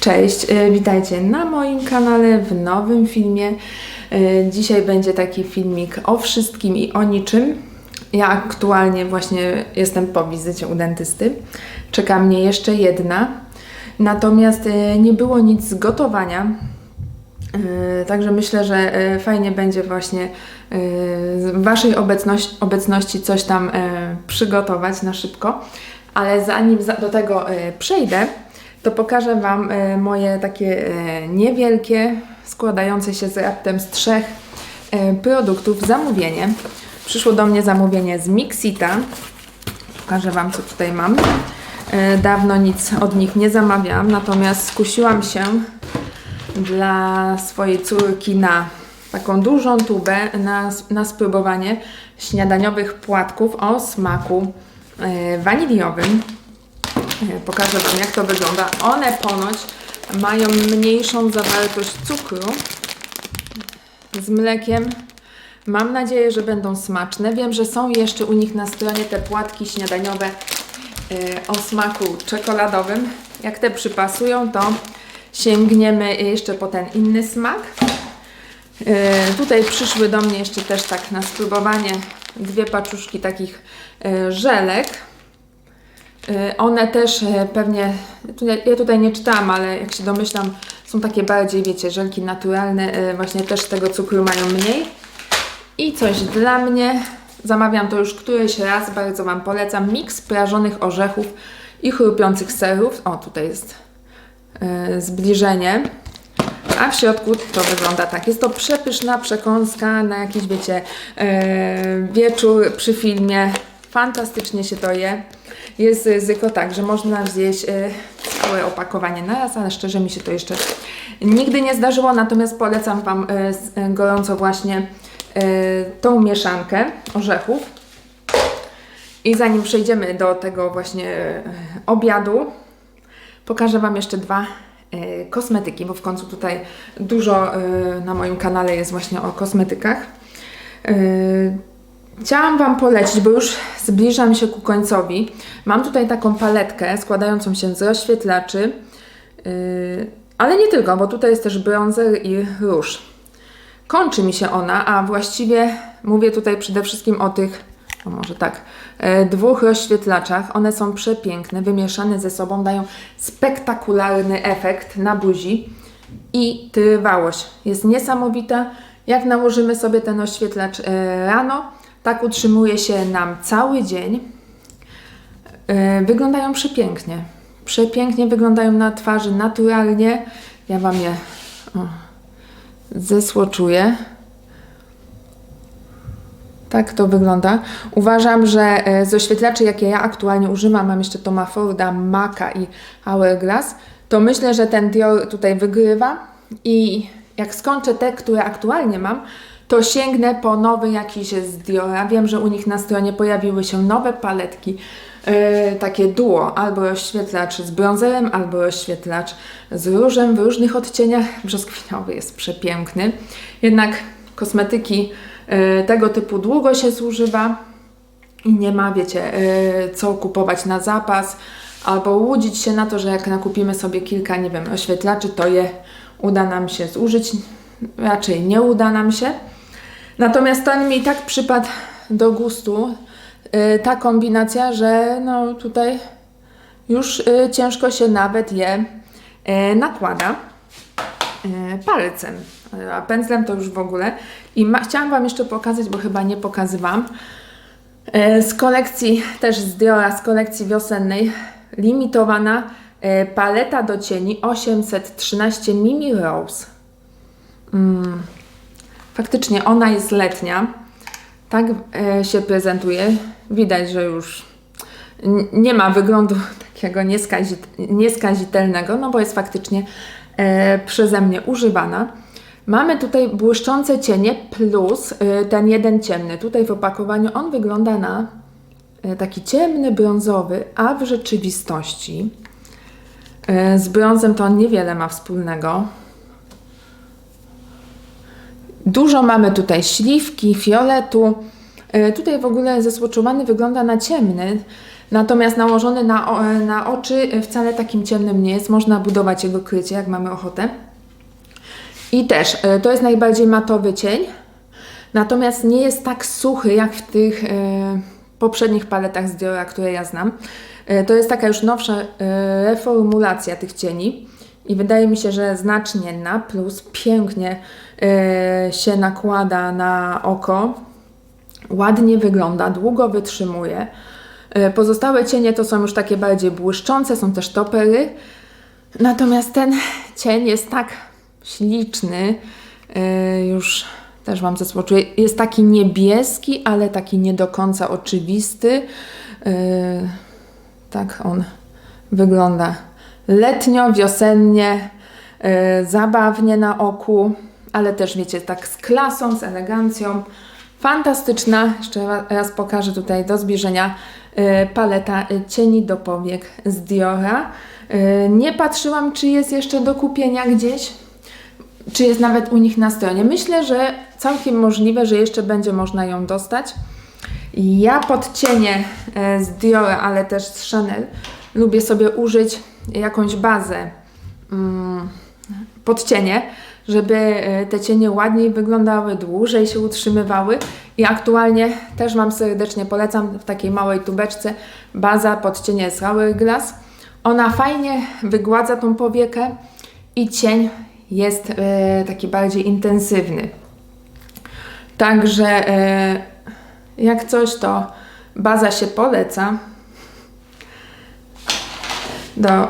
Cześć, e, witajcie na moim kanale w nowym filmie. E, Dzisiaj będzie taki filmik o wszystkim i o niczym. Ja aktualnie właśnie jestem po wizycie u dentysty. Czeka mnie jeszcze jedna. Natomiast e, nie było nic z gotowania. Także myślę, że fajnie będzie właśnie w Waszej obecności, obecności coś tam przygotować na szybko. Ale zanim za- do tego przejdę, to pokażę Wam e, moje takie e, niewielkie, składające się z raptem z trzech e, produktów zamówienie. Przyszło do mnie zamówienie z Mixita. Pokażę Wam, co tutaj mam. Dawno nic od nich nie zamawiałam, natomiast skusiłam się dla swojej córki na taką dużą tubę na, na spróbowanie śniadaniowych płatków o smaku waniliowym. E, Pokażę Wam, jak to wygląda. One ponoć mają mniejszą zawartość cukru z mlekiem. Mam nadzieję, że będą smaczne. Wiem, że są jeszcze u nich na stronie te płatki śniadaniowe e, o smaku czekoladowym. Jak te przypasują, to sięgniemy jeszcze po ten inny smak. E, Tutaj przyszły do mnie jeszcze też tak na spróbowanie dwie paczuszki takich żelek. E, One też e, pewnie, ja- tutaj nie czytałam, ale jak się domyślam, są takie bardziej, wiecie, żelki naturalne, e, właśnie też tego cukru mają mniej. I coś dla mnie, zamawiam to już któryś raz, bardzo Wam polecam, miks prażonych orzechów i chrupiących serów. O, tutaj jest zbliżenie. A w środku to wygląda tak. Jest to przepyszna przekąska na jakiś, wiecie, wieczór przy filmie. Fantastycznie się to je. Jest ryzyko tak, że można zjeść e, całe opakowanie naraz, ale szczerze mi się to jeszcze nigdy nie zdarzyło. Natomiast polecam Wam s- e, gorąco właśnie tą mieszankę orzechów. I zanim przejdziemy do tego właśnie obiadu, Pokażę Wam jeszcze dwa kosmetyki, bo w końcu tutaj dużo na moim kanale jest właśnie o kosmetykach. Chciałam Wam polecić, bo już zbliżam się ku końcowi. Mam tutaj taką paletkę składającą się z rozświetlaczy, e, ale nie tylko, bo tutaj jest też bronzer i róż. Kończy mi się ona, a właściwie mówię tutaj przede wszystkim o tych, o może tak, e, dwóch rozświetlaczach. One są przepiękne, wymieszane ze sobą, dają spektakularny efekt na buzi i trwałość jest niesamowita. Jak nałożymy sobie ten oświetlacz e, rano, tak utrzymuje się nam cały dzień. E, Wyglądają przepięknie. Przepięknie wyglądają na twarzy naturalnie. Ja Wam je o, zesłoczuję. Tak to wygląda. Uważam, że e, z oświetlaczy, jakie ja aktualnie używam, mam jeszcze Toma Forda, Maca i Hourglass, to myślę, że ten Dior tutaj wygrywa i jak skończę te, które aktualnie mam, to sięgnę po nowy jakiś z Diora. Wiem, że u nich na stronie pojawiły się nowe paletki, e, takie duo, albo rozświetlacz z brązerem, albo rozświetlacz z różem w różnych odcieniach. Brzoskwiniowy jest przepiękny. Jednak kosmetyki e, tego typu długo się zużywa i nie ma, wiecie, e, co kupować na zapas, albo łudzić się na to, że jak nakupimy sobie kilka, nie wiem, oświetlaczy, to je uda nam się zużyć. Raczej nie uda nam się. Natomiast ten mi tak przypadł do gustu, e, ta kombinacja, że no tutaj już e, ciężko się nawet je e, nakłada e, palcem, a pędzlem to już w ogóle. I ma, chciałam Wam jeszcze pokazać, bo chyba nie pokazywałam, e, z kolekcji, też z Diora, z kolekcji wiosennej, limitowana e, paleta do cieni 813 Mimi Rose. Mm, faktycznie ona jest letnia, tak e, się prezentuje. Widać, że już nie ma wyglądu takiego nieskazi- nieskazitelnego, no bo jest faktycznie e, przeze mnie używana. Mamy tutaj błyszczące cienie plus e, ten jeden ciemny. Tutaj w opakowaniu on wygląda na taki ciemny, brązowy, a w rzeczywistości z brązem to on niewiele ma wspólnego. Dużo mamy tutaj śliwki, fioletu. E, Tutaj w ogóle zesłoczowany wygląda na ciemny. Natomiast nałożony na, o- na oczy wcale takim ciemnym nie jest. Można budować jego krycie, jak mamy ochotę. I też e, to jest najbardziej matowy cień, natomiast nie jest tak suchy jak w tych e, poprzednich paletach z Diora, które ja znam. E, to jest taka już nowsza e, reformulacja tych cieni i wydaje mi się, że znacznie na plus, pięknie e, się nakłada na oko, ładnie wygląda, długo wytrzymuje. E, Pozostałe cienie to są już takie bardziej błyszczące, są też topery. Natomiast ten cień jest tak śliczny, yy, już też Wam zasłoczyłem, jest taki niebieski, ale taki nie do końca oczywisty. Tak on wygląda letnio, wiosennie, zabawnie na oku, ale też wiecie, tak z klasą, z elegancją. Fantastyczna, jeszcze ra- raz pokażę tutaj do zbliżenia, yy, paleta yy, cieni do powiek z Diora. Yy, Nie patrzyłam, czy jest jeszcze do kupienia gdzieś, czy jest nawet u nich na stronie. Myślę, że całkiem możliwe, że jeszcze będzie można ją dostać. Ja pod cienie e, z Diora, ale też z Chanel lubię sobie użyć jakąś bazę mm, pod cienie, żeby e, te cienie ładniej wyglądały, dłużej się utrzymywały i aktualnie też Wam serdecznie polecam w takiej małej tubeczce baza pod cienie z Hourglass. Ona fajnie wygładza tą powiekę i cień jest e, taki bardziej intensywny. Także e, jak coś, to baza się poleca. Do,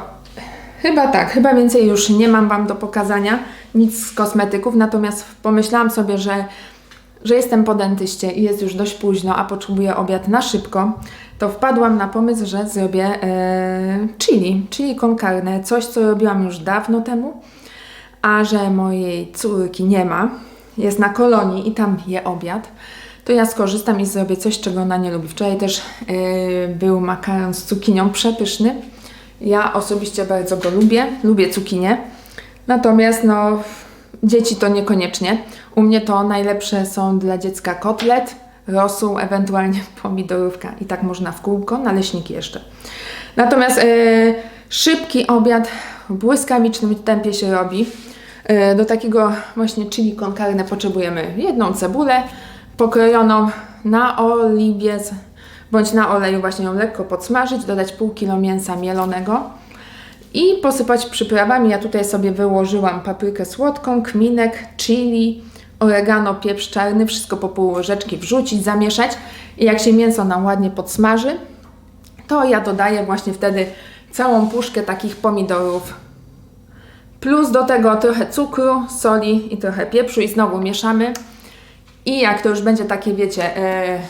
chyba tak, chyba więcej już nie mam Wam do pokazania, nic z kosmetyków, natomiast pomyślałam sobie, że, że jestem po dentyście i jest już dość późno, a potrzebuję obiad na szybko, to wpadłam na pomysł, że zrobię e, chili, chili con carne, coś co robiłam już dawno temu, a że mojej córki nie ma, jest na kolonii i tam je obiad, to ja skorzystam i zrobię coś, czego ona nie lubi. Wczoraj też yy, był makaron z cukinią przepyszny. Ja osobiście bardzo go lubię, lubię cukinię. Natomiast no, dzieci to niekoniecznie. U mnie to najlepsze są dla dziecka kotlet, rosół, ewentualnie pomidorówka i tak można w kółko, naleśniki jeszcze. Natomiast yy, szybki obiad w błyskawicznym tempie się robi. Yy, do takiego właśnie chili con carne potrzebujemy jedną cebulę pokrojoną na oliwie z- bądź na oleju właśnie ją lekko podsmażyć, dodać pół kilo mięsa mielonego i posypać przyprawami. Ja tutaj sobie wyłożyłam paprykę słodką, kminek, chili, oregano, pieprz czarny, wszystko po pół łyżeczki wrzucić, zamieszać i jak się mięso nam ładnie podsmaży, to ja dodaję właśnie wtedy całą puszkę takich pomidorów. Plus do tego trochę cukru, soli i trochę pieprzu i znowu mieszamy. I jak to już będzie takie, wiecie, e,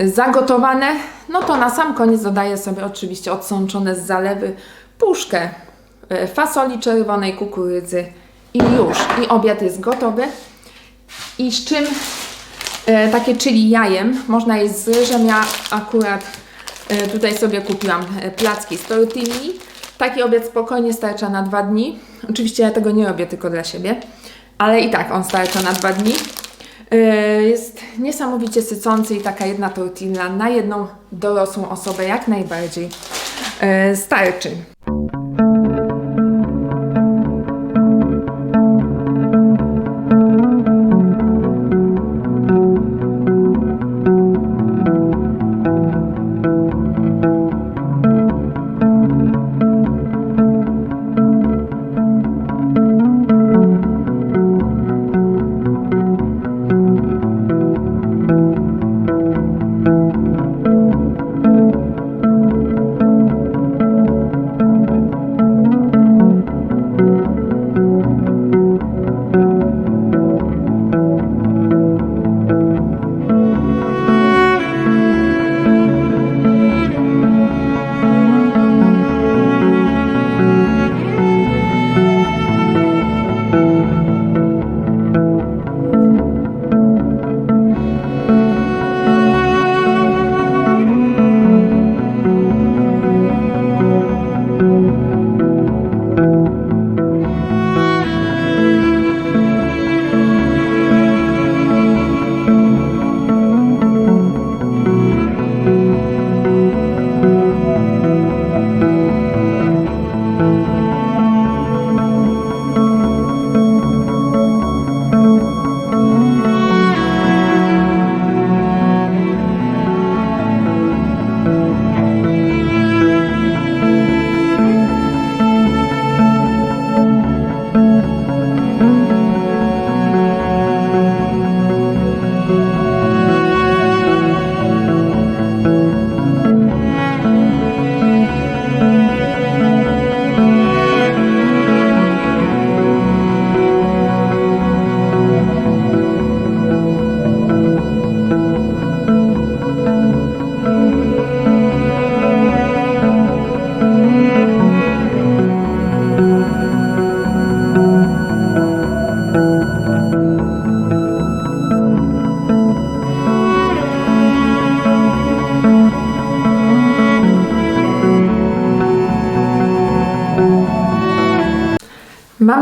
zagotowane, no to na sam koniec dodaję sobie oczywiście odsączone z zalewy puszkę e, fasoli czerwonej, kukurydzy i już. I obiad jest gotowy. I z czym e, takie czyli jajem można jeść z ryżem. Ja akurat e, tutaj sobie kupiłam e, placki z tortilli. Taki obiad spokojnie starcza na dwa dni. Oczywiście ja tego nie robię tylko dla siebie, ale i tak on starcza na dwa dni. E, Jest niesamowicie sycący i taka jedna tortilla na jedną dorosłą osobę jak najbardziej e, starczy.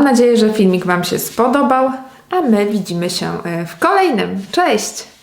Nadzieję, że filmik Wam się spodobał, a my widzimy się e, w kolejnym. Cześć!